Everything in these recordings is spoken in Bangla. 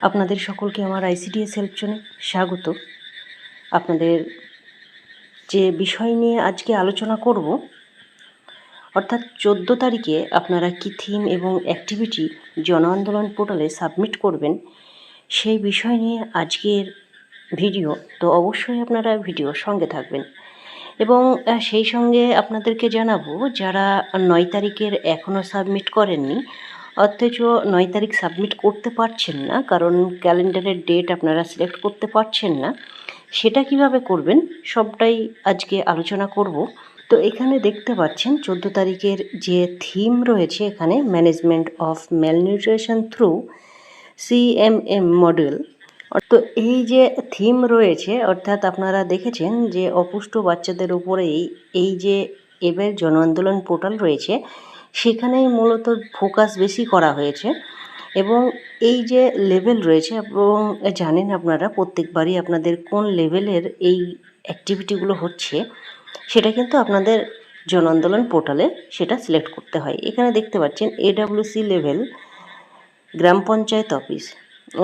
আপনাদের সকলকে আমার আইসিডিএস হেল্প জোনে স্বাগত। আপনাদের যে বিষয় নিয়ে আজকে আলোচনা করব, অর্থাৎ চোদ্দ তারিখে আপনারা কী থিম এবং অ্যাক্টিভিটি জন আন্দোলন পোর্টালে সাবমিট করবেন, সেই বিষয় নিয়ে আজকের ভিডিও তো অবশ্যই আপনারা ভিডিওর সঙ্গে থাকবেন। এবং সেই সঙ্গে আপনাদেরকে জানাব, যারা নয় তারিখের এখনও সাবমিট করেননি অথচ নয় তারিখ সাবমিট করতে পারছেন না, কারণ ক্যালেন্ডারের ডেট আপনারা সিলেক্ট করতে পারছেন না। সেটা কীভাবে করবেন? সবটাই আজকে আলোচনা করব। তো এখানে দেখতে পাচ্ছেন, চোদ্দ তারিখের যে থিম রয়েছে এখানে, management of malnutrition through CMM model. তো এই যে থিম রয়েছে, অর্থাৎ আপনারা দেখেছেন যে অপুষ্ট বাচ্চাদের উপরেই এই যে এবার জন আন্দোলন পোর্টাল রয়েছে সেখানেই মূলত ফোকাস বেশি করা হয়েছে এবং এই যে লেভেল রয়েছে, এবং জানেন আপনারা প্রত্যেকবারই আপনাদের কোন লেভেলের এই অ্যাক্টিভিটিগুলো হচ্ছে, সেটা কিন্তু আপনাদের জন আন্দোলন পোর্টালে সেটা সিলেক্ট করতে হয়। এখানে দেখতে পাচ্ছেন এডাব্লিউসি লেভেল গ্রাম পঞ্চায়েত অফিস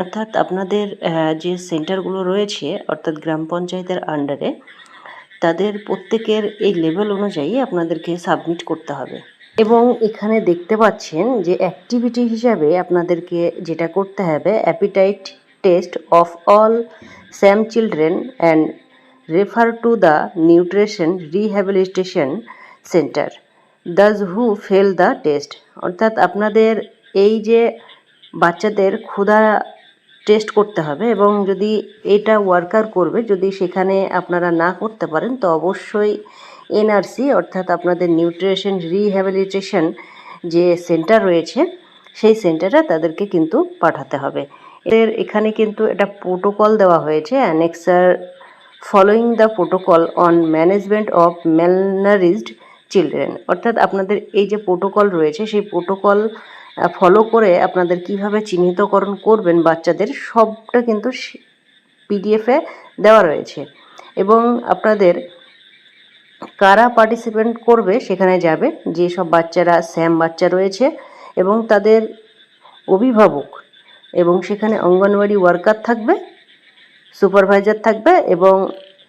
অর্থাৎ আপনাদের যে সেন্টারগুলো রয়েছে, অর্থাৎ গ্রাম পঞ্চায়েতের আন্ডারে তাদের প্রত্যেকের এই লেভেল অনুযায়ী আপনাদেরকে সাবমিট করতে হবে। এবং এখানে দেখতে পাচ্ছেন যে অ্যাক্টিভিটি হিসাবে আপনাদেরকে যেটা করতে হবে appetite test of all SAM children and refer to the nutrition rehabilitation centre those who fail the test অর্থাৎ আপনাদের এই যে বাচ্চাদের ক্ষুধা টেস্ট করতে হবে এবং যদি এটা ওয়ার্কার করবে, যদি সেখানে আপনারা না করতে পারেন, তো অবশ্যই এনআরসি অর্থাৎ আপনাদের নিউট্রিশন রিহ্যাবিলিটেশন যে সেন্টার রয়েছে, সেই সেন্টারে তাদেরকে কিন্তু পাঠাতে হবে। এর এখানে কিন্তু এটা প্রোটোকল দেওয়া হয়েছে annexure following the protocol on management of malnourished children অর্থাৎ আপনাদের এই যে প্রোটোকল রয়েছে, সেই প্রোটোকল ফলো করে আপনাদের কীভাবে চিহ্নিতকরণ করবেন বাচ্চাদের, সবটা কিন্তু পিডিএফে দেওয়া রয়েছে। এবং আপনাদের কারা পার্টিসিপেন্ট করবে সেখানে যাবে যেসব বাচ্চারা, স্যাম বাচ্চা রয়েছে এবং তাদের অভিভাবক এবং সেখানে অঙ্গনওয়াড়ি ওয়ার্কার থাকবে সুপারভাইজার থাকবে এবং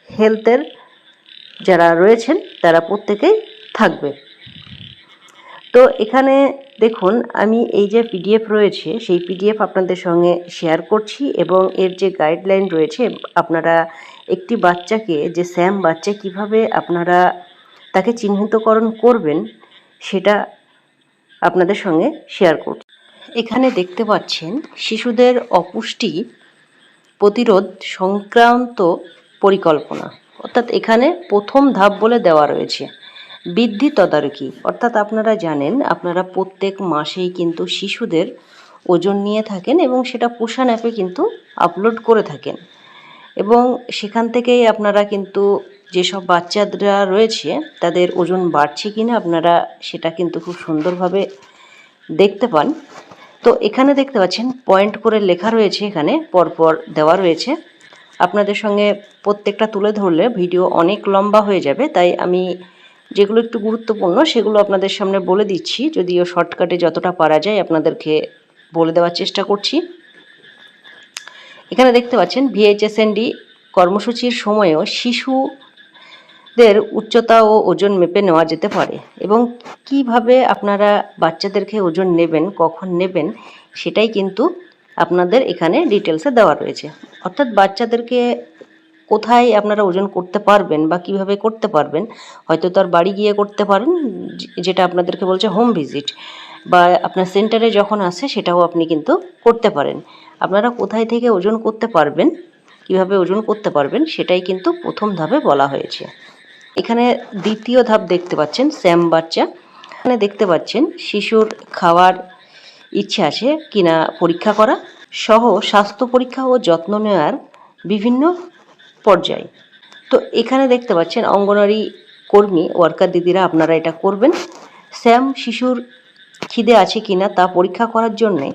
হেলথের যারা রয়েছেন তারা প্রত্যেকেই থাকবে। তো এখানে দেখুন, আমি এই যে পিডিএফ রয়েছে, সেই পিডিএফ আপনাদের সঙ্গে শেয়ার করছি এবং এর যে গাইডলাইন রয়েছে, আপনারা একটি বাচ্চাকে যে স্যাম বাচ্চা কীভাবে আপনারা তাকে চিহ্নিতকরণ করবেন, সেটা আপনাদের সঙ্গে শেয়ার করছি। এখানে দেখতে পাচ্ছেন, শিশুদের অপুষ্টি প্রতিরোধ সংক্রান্ত পরিকল্পনা। অর্থাৎ এখানে প্রথম ধাপ বলে দেওয়া রয়েছে, বৃদ্ধি তদারকি। অর্থাৎ আপনারা জানেন, আপনারা প্রত্যেক মাসেই কিন্তু শিশুদের ওজন নিয়ে থাকেন এবং সেটা পোষণ অ্যাপে কিন্তু আপলোড করে থাকেন। এবং সেখান থেকেই আপনারা কিন্তু যেসব বাচ্চারা রয়েছে, তাদের ওজন বাড়ছে কিনা আপনারা সেটা কিন্তু খুব সুন্দরভাবে দেখতে পান। তো এখানে দেখতে পাচ্ছেন পয়েন্ট করে লেখা রয়েছে এখানে, পরপর দেওয়া রয়েছে। আপনাদের সঙ্গে প্রত্যেকটা তুলে ধরলে ভিডিও অনেক লম্বা হয়ে যাবে, তাই আমি যেগুলো একটু গুরুত্বপূর্ণ সেগুলো আপনাদের সামনে বলে দিচ্ছি। যদিও শর্টকাটে যতটা পারা যায় আপনাদেরকে বলে দেওয়ার চেষ্টা করছি। এখানে দেখতে পাচ্ছেন ভিএইচএসএনডি কর্মসূচির সময়ও শিশুদের উচ্চতা ও ওজন মেপে নেওয়া যেতে পারে। এবং কীভাবে আপনারা বাচ্চাদেরকে ওজন নেবেন, কখন নেবেন, সেটাই কিন্তু আপনাদের এখানে ডিটেলসে দেওয়া রয়েছে। অর্থাৎ বাচ্চাদেরকে কোথায় আপনারা ওজন করতে পারবেন বা কীভাবে করতে পারবেন, হয়তো তার বাড়ি গিয়ে করতে পারেন, যেটা আপনাদেরকে বলছে হোম ভিজিট বা আপনার সেন্টারে যখন আসে সেটাও আপনি কিন্তু করতে পারেন। আপনারা কোথায় থেকে ওজন করতে পারবেন, কীভাবে ওজন করতে পারবেন, সেটাই কিন্তু প্রথম ধাপে বলা হয়েছে। এখানে দ্বিতীয় ধাপ দেখতে পাচ্ছেন, স্যাম বাচ্চা। এখানে দেখতে পাচ্ছেন, শিশুর খাওয়ার ইচ্ছে আছে কিনা পরীক্ষা করা সহ স্বাস্থ্য পরীক্ষা ও যত্ন নেওয়ার বিভিন্ন পর্যায়। তো এখানে দেখতে পাচ্ছেন, অঙ্গনওয়াড়ি কর্মী, ওয়ার্কার দিদিরা আপনারা এটা করবেন। স্যাম শিশুর খিদে আছে কিনা তা পরীক্ষা করার জন্যে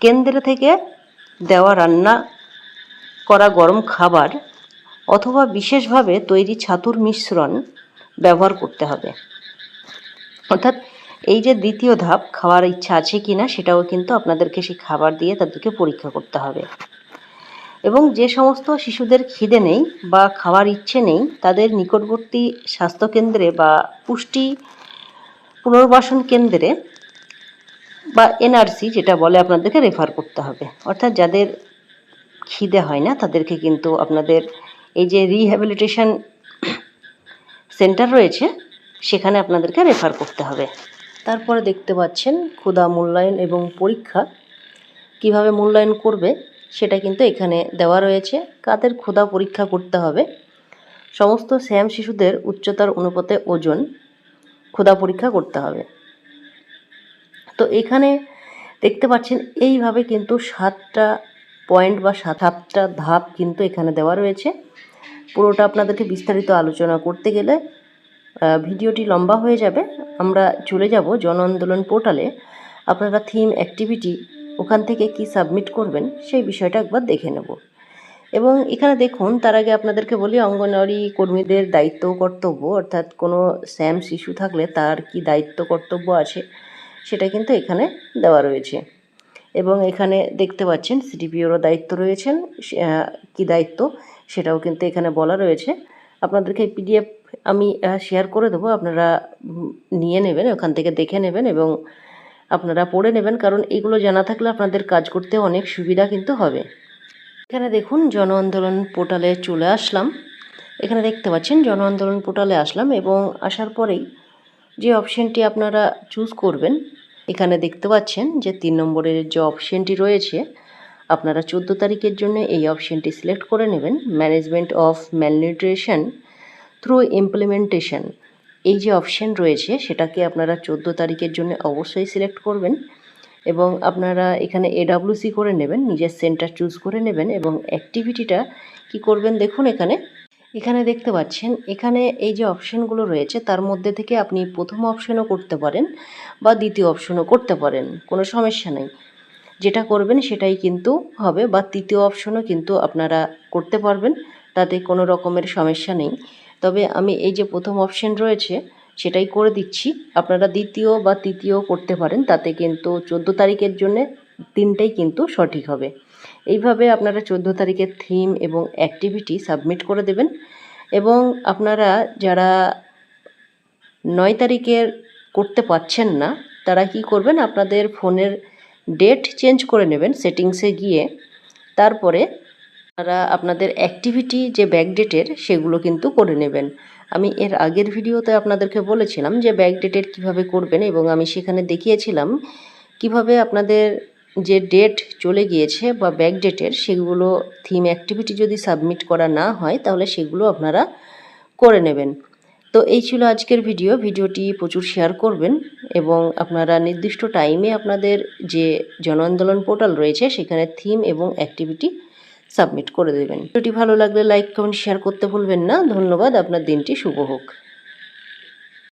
কেন্দ্র থেকে দেওয়া রান্না করা গরম খাবার অথবা বিশেষভাবে তৈরি ছাতুর মিশ্রণ ব্যবহার করতে হবে। অর্থাৎ এই যে দ্বিতীয় ধাপ, খাওয়ার ইচ্ছা আছে কি না সেটাও কিন্তু আপনাদেরকে সেই খাবার দিয়ে তাদেরকে পরীক্ষা করতে হবে। এবং যে সমস্ত শিশুদের খিদে নেই বা খাওয়ার ইচ্ছে নেই, তাদের নিকটবর্তী স্বাস্থ্যকেন্দ্রে বা পুষ্টি পুনর্বাসন কেন্দ্রে বা এনআরসি যেটা বলে আপনাদেরকে রেফার করতে হবে। অর্থাৎ যাদের খিদে হয় না, তাদেরকে কিন্তু আপনাদের এই যে রিহ্যাবিলিটেশন সেন্টার রয়েছে, সেখানে আপনাদেরকে রেফার করতে হবে। তারপরে দেখতে পাচ্ছেন ক্ষুদা মূল্যায়ন এবং পরীক্ষা। কীভাবে মূল্যায়ন করবে, সেটা কিন্তু এখানে দেওয়া রয়েছে। কাদের ক্ষুধা পরীক্ষা করতে হবে, সমস্ত শ্যাম শিশুদের উচ্চতার অনুপাতে ওজন ক্ষুধা পরীক্ষা করতে হবে। তো এখানে দেখতে পাচ্ছেন, এইভাবে কিন্তু সাতটা পয়েন্ট বা সাত, সাতটা ধাপ কিন্তু এখানে দেওয়া রয়েছে। পুরোটা আপনাদেরকে বিস্তারিত আলোচনা করতে গেলে ভিডিওটি লম্বা হয়ে যাবে। আমরা চলে যাব জন আন্দোলন পোর্টালে। আপনারা থিম অ্যাক্টিভিটি ওখান থেকে কি সাবমিট করবেন, সেই বিষয়টা একবার দেখে নেব। এবং এখানে দেখুন, তার আগে আপনাদেরকে বলি, অঙ্গনওয়াড়ি কর্মীদের দায়িত্ব কর্তব্য, অর্থাৎ কোনো স্যাম শিশু থাকলে তার কি দায়িত্ব কর্তব্য আছে সেটা কিন্তু এখানে দেওয়া রয়েছে। এবং এখানে দেখতে পাচ্ছেন সিডিপিওরও দায়িত্ব রয়েছেন কি দায়িত্ব সেটাও কিন্তু এখানে বলা রয়েছে। আপনাদেরকে পিডিএফ আমি শেয়ার করে দেবো, আপনারা নিয়ে নেবেন, ওখান থেকে দেখে নেবেন এবং আপনারা পড়ে নেবেন, কারণ এগুলো জানা থাকলে আপনাদের কাজ করতে অনেক সুবিধা কিন্তু হবে। এখানে দেখুন, জন আন্দোলন পোর্টালে চলে আসলাম। এখানে দেখতে পাচ্ছেন, জন আন্দোলন পোর্টালে আসলাম এবং আসার পরেই যে অপশনটি আপনারা চুজ করবেন এখানে দেখতে পাচ্ছেন যে তিন নম্বরের যে অপশনটি রয়েছে, আপনারা চোদ্দ তারিখের জন্য এই অপশনটি সিলেক্ট করে নেবেন। Management of malnutrition through implementation এই যে অপশন রয়েছে, সেটাকে আপনারা চোদ্দ তারিখের জন্য অবশ্যই সিলেক্ট করবেন এবং আপনারা এখানে এডাব্লিউসি করে নেবেন, নিজের সেন্টার চুজ করে নেবেন এবং অ্যাক্টিভিটিটা কি করবেন দেখুন এখানে। এখানে দেখতে পাচ্ছেন, এখানে এই যে অপশনগুলো রয়েছে, তার মধ্যে থেকে আপনি প্রথম অপশনও করতে পারেন বা দ্বিতীয় অপশনও করতে পারেন, কোনো সমস্যা নেই। যেটা করবেন সেটাই কিন্তু হবে বা তৃতীয় অপশনও কিন্তু আপনারা করতে পারবেন, তাতে কোনো রকমের সমস্যা নেই। তবে আমি এই যে প্রথম অপশন রয়েছে, সেটাই করে দিচ্ছি। আপনারা দ্বিতীয় বা তৃতীয় করতে পারেন, তাতে কিন্তু চোদ্দ তারিখের জন্য তিনটেই কিন্তু সঠিক হবে। এইভাবে আপনারা চোদ্দ তারিখের থিম এবং অ্যাক্টিভিটি সাবমিট করে দেবেন এবং আপনারা যারা নয় তারিখের করতে পারছেন না, তারা কি করবেন? আপনাদের ফোনের ডেট চেঞ্জ করে নেবেন সেটিংসে গিয়ে। তারপরে তারা আপনাদের অ্যাক্টিভিটি যে ব্যাক ডেটের সেগুলো কিন্তু করে নেবেন। আমি এর আগের ভিডিওতে আপনাদেরকে বলেছিলাম যে ব্যাক ডেটের কীভাবে করবেন এবং আমি সেখানে দেখিয়েছিলাম কীভাবে আপনাদের যে ডেট চলে গিয়েছে বা ব্যাক ডেটের সেগুলো থিম অ্যাক্টিভিটি যদি সাবমিট করা না হয়, তাহলে সেগুলো আপনারা করে নেবেন। তো এই ছিল আজকের ভিডিও ভিডিওটি প্রচুর শেয়ার করবেন এবং আপনারা নির্দিষ্ট টাইমে আপনাদের যে জন আন্দোলন পোর্টাল রয়েছে, সেখানে থিম এবং অ্যাক্টিভিটি সাবমিট করে দেবেন। ভিডিওটি ভালো লাগলে লাইক কমেন্ট শেয়ার করতে ভুলবেন না। ধন্যবাদ। আপনার দিনটি শুভ হোক।